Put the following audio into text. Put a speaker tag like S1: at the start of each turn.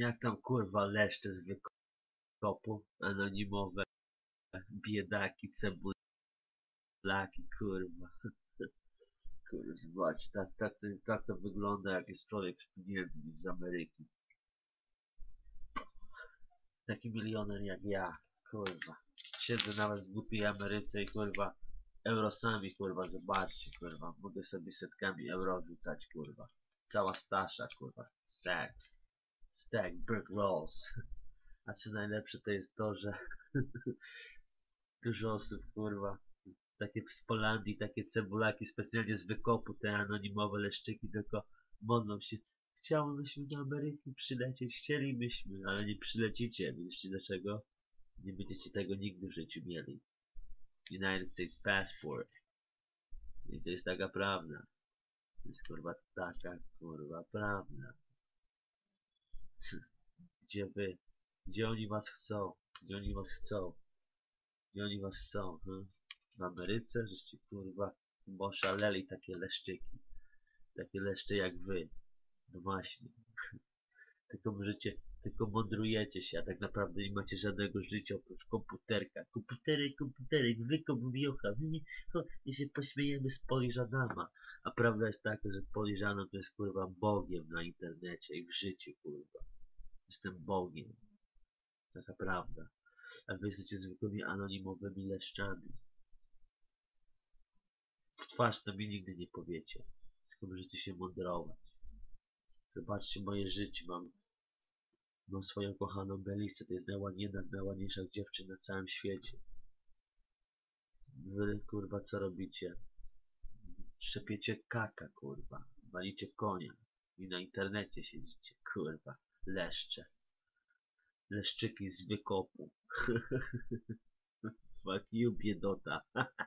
S1: Jak tam kurwa leszcze z wykopu anonimowe biedaki, cebulaki, kurwa. Kurwa, zobacz, tak, tak, tak to wygląda jak jest człowiek z pieniędzmi z Ameryki. Taki milioner jak ja, kurwa. Siedzę nawet w głupiej Ameryce i kurwa eurosami, kurwa, zobaczcie, kurwa. Mogę sobie setkami euro rzucać, kurwa. Cała stasza, kurwa. Stack. Stack brick rolls. A co najlepsze to jest to, że dużo osób, kurwa, takie z Polandii, takie cebulaki specjalnie z wykopu, te anonimowe leszczyki, tylko modlą się. Chciałbyśmy do Ameryki przylecieć, chcielibyśmy, ale nie przylecicie. Wiecie dlaczego? Nie będziecie tego nigdy w życiu mieli. United States Passport. I to jest taka prawda. To jest kurwa taka kurwa prawda. Gdzie wy? Gdzie oni was chcą? Gdzie oni was chcą? Gdzie oni was chcą? Hm? W Ameryce? Żeście kurwa oszaleli takie leszczyki. Takie leszcze jak wy. No właśnie. Tylko możecie, tylko mądrujecie się, a tak naprawdę nie macie żadnego życia oprócz komputerka. Komputerek, komputerek, wykop wiocha. My, nie- I się pośmiejemy z Poliżanama. A prawda jest taka, że Poliżanom to jest kurwa Bogiem na internecie i w życiu kurwa. Jestem Bogiem. To jest prawda. A wy jesteście zwykłymi anonimowymi leszczami. W twarz to mi nigdy nie powiecie. Tylko możecie się mądrować. Zobaczcie moje życie. Mam, mam swoją kochaną Belisę. To jest najładniejsza, najładniejszych dziewczyn na całym świecie. Wy kurwa co robicie? Trzepiecie kaka kurwa. Walicie konia. I na internecie siedzicie kurwa. Leszcze. Leszczyki z wykopu. Fuck you biedota.